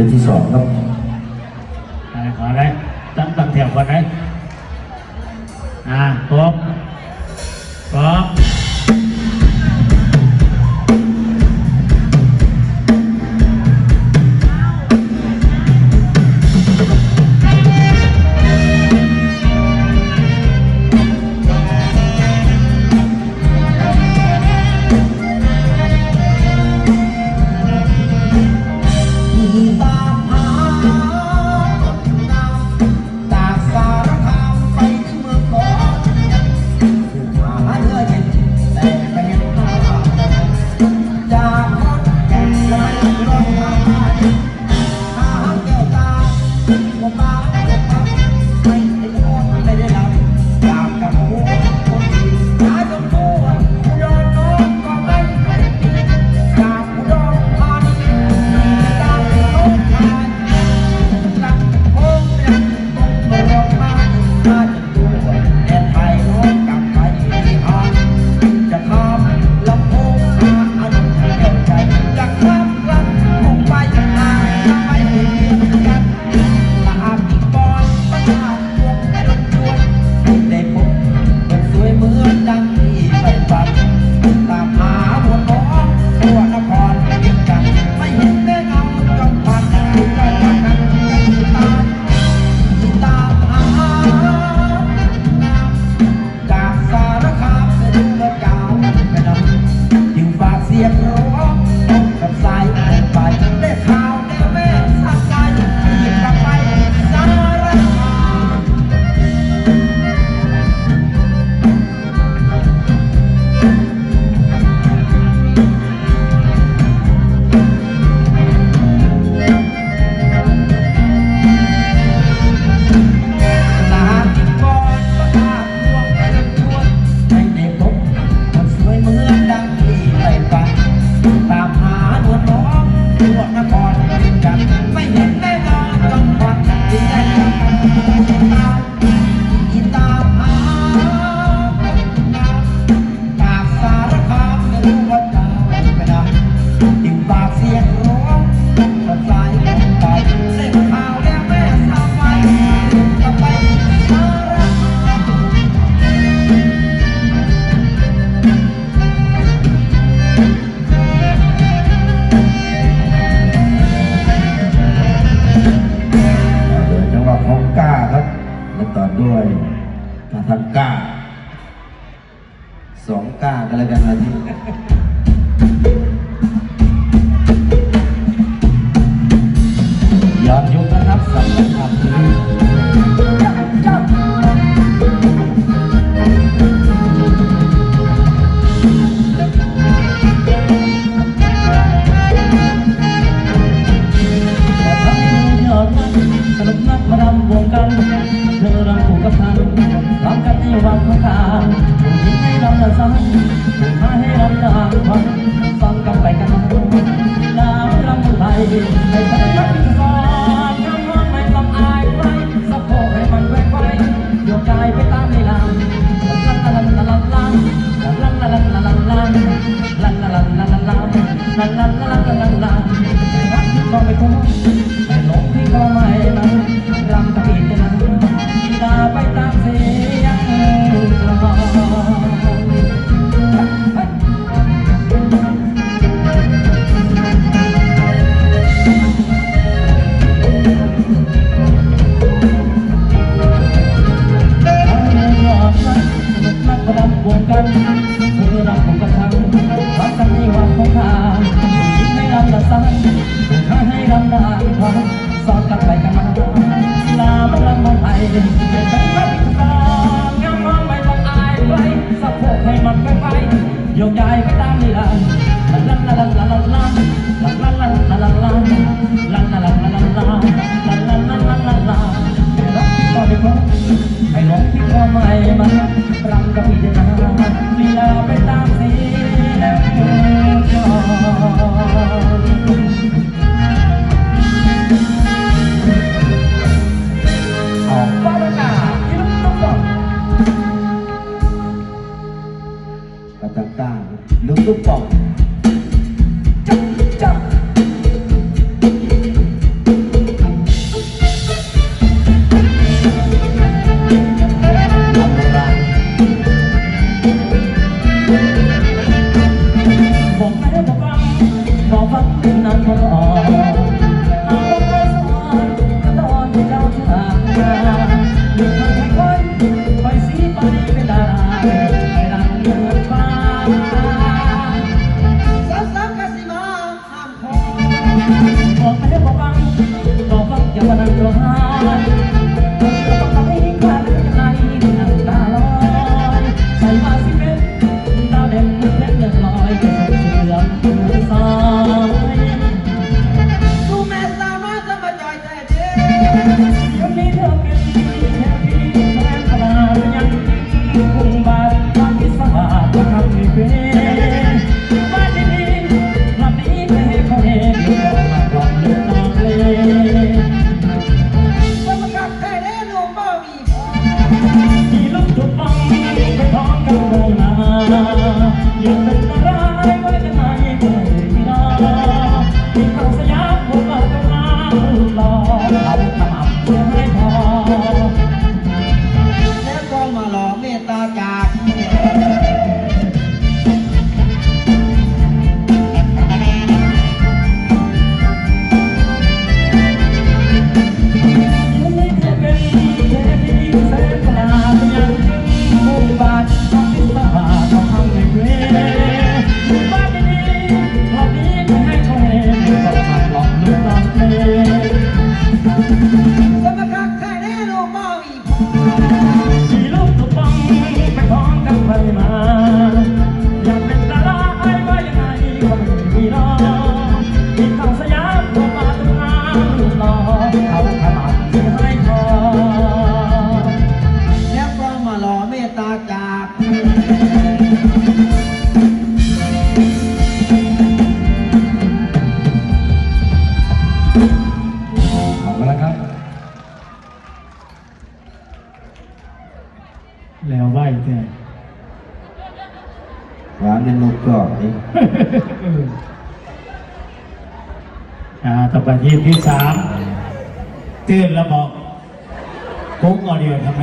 ชุดที่สองครับอะไรขออะไตั้งตั้งแถวก่อนได้อ่าครบครบ มาทำก้าสองก้าก็แล้วกันนะที่ยอนยุ่งนะครับสำหรับ ซ้อนกัาลามลำบกไปเป็นนักศึกษางามมองไม่ต้องายใครสะโพกให้มันไปไปโยกย้ักคืนนั้นมันออก เอาละครับ แล้วใบแต่ หวานเนลูกกอกนี่อ่าต่อไปทีมที่สามเตือนแล้วบอกคุ้มกเอาเดียวทำไม